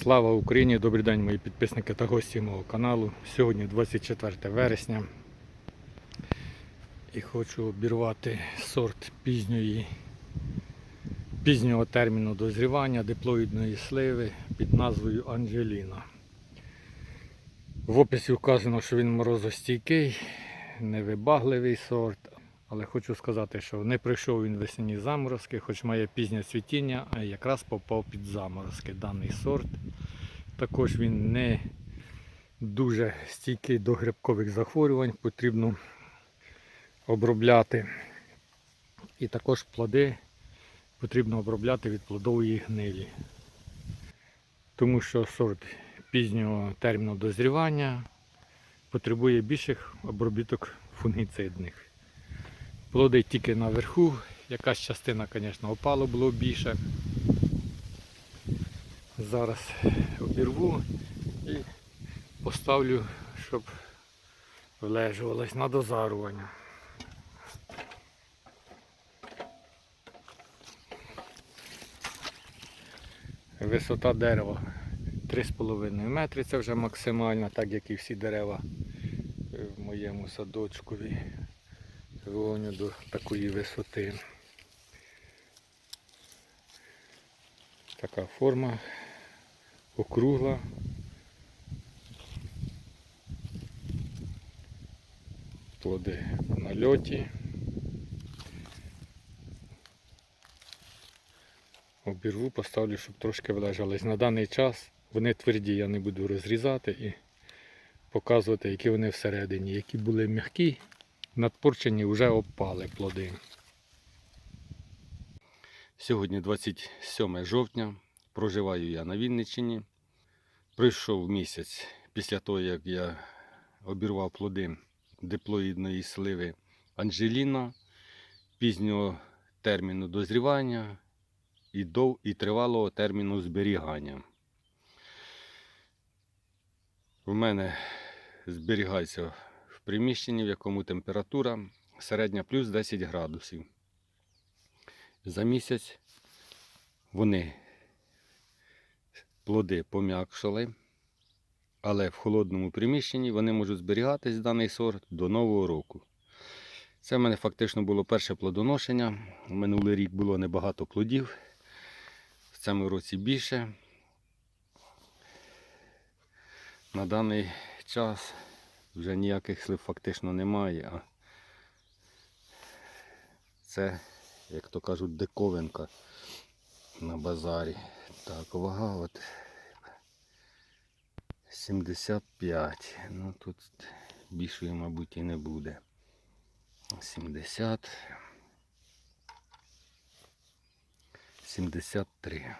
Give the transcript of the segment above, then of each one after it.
Слава Україні! Добрий день, мої підписники та гості мого каналу. Сьогодні 24 вересня. І хочу обірвати сорт пізньої, пізнього терміну дозрівання диплоїдної сливи під назвою Анджеліна. В описі вказано, що він морозостійкий, невибагливий сорт. Але хочу сказати, що не прийшов він весняні заморозки, хоч має пізнє цвітіння, а якраз попав під заморозки даний сорт. Також він не дуже стійкий до грибкових захворювань, потрібно обробляти. І також плоди потрібно обробляти від плодової гнилі. Тому що сорт пізнього терміну дозрівання потребує більших обробіток фунгіцидних. Плоди тільки наверху, якась частина, звісно, опало було більше. Зараз обірву і поставлю, щоб влежувалось на дозарування. Висота дерева 3,5 метри, це вже максимальна, так як і всі дерева в моєму садочкові гоню до такої висоти. Така форма округла. Плоди в нальоті. Обірву, поставлю, щоб трошки влежались. На даний час вони тверді, я не буду розрізати і показувати, які вони всередині. Які були м'які, надпорчені вже опали плоди. Сьогодні 27 жовтня. Проживаю я на Вінниччині. Прийшов місяць після того, як я обірвав плоди диплоїдної сливи Анджеліна пізнього терміну дозрівання і, дов, і тривалого терміну зберігання. У мене зберігається приміщенні, в якому температура середня плюс 10 градусів. За місяць вони плоди пом'якшали, але в холодному приміщенні вони можуть зберігатись даний сорт до Нового року. Це в мене фактично було перше плодоношення. Минулий рік було небагато плодів. В цьому році більше. На даний час вже ніяких слив фактично немає. А це, як то кажуть, диковинка на базарі. Так, вага от 75. Ну тут більшої, мабуть, і не буде. 70. 73.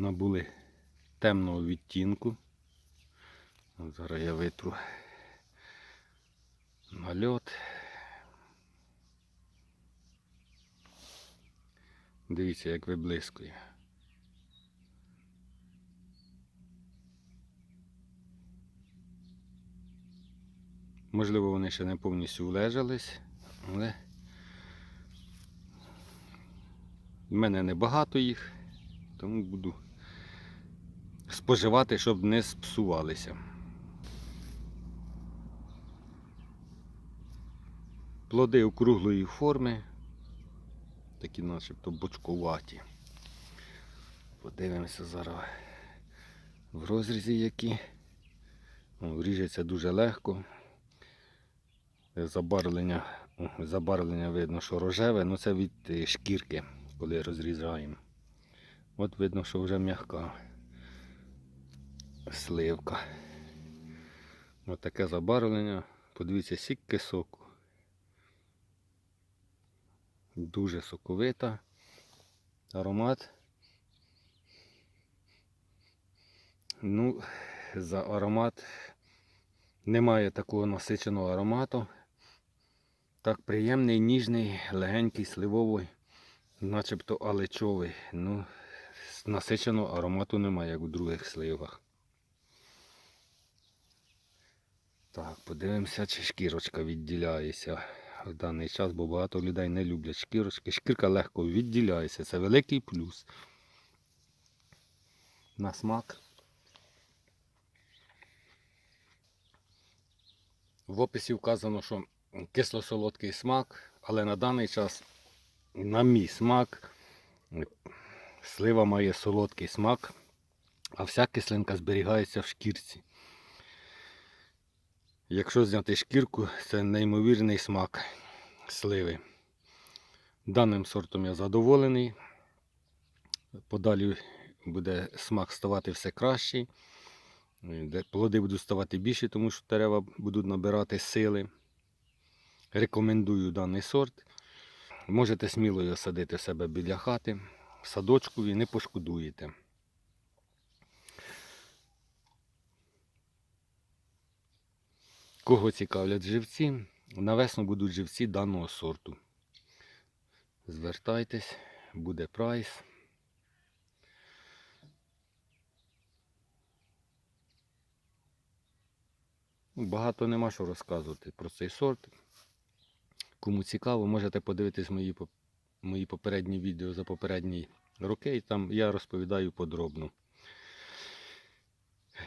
Набули темного відтінку. Зараз я витру нальот. Дивіться, як виблискує. Можливо, вони ще не повністю влежались, але в мене небагато їх, тому буду споживати, щоб не спсувалися. Плоди округлої форми, такі начебто бочкуваті. Подивимося зараз в розрізі які. Ріжеться дуже легко. Забарвлення, забарвлення видно, що рожеве, але це від е, шкірки, коли розрізаємо. От видно, що вже м'яка сливка. Ось таке забарвлення. Подивіться, сікки соку. Дуже соковита. Аромат. Ну, за аромат немає такого насиченого аромату. Так приємний, ніжний, легенький, сливовий, начебто алечовий. Ну, насиченого аромату немає, як у других сливах. Так, подивимося, чи шкірочка відділяється. в даний час, бо багато людей не люблять шкірочки. Шкірка легко відділяється, це великий плюс. На смак. В описі вказано, що кисло-солодкий смак, але на даний час, на мій смак, слива має солодкий смак, а вся кислинка зберігається в шкірці. Якщо зняти шкірку, це неймовірний смак сливи. Даним сортом я задоволений. Подалі буде смак ставати все кращий. Плоди будуть ставати більші, тому що дерева будуть набирати сили. Рекомендую даний сорт. Можете сміло його садити в себе біля хати, в садочку і не пошкодуєте. Кого цікавлять живці, на весну будуть живці даного сорту. Звертайтесь, буде прайс. Багато нема що розказувати про цей сорт. Кому цікаво, можете подивитись мої, мої попередні відео за попередні роки, і там я розповідаю подробно.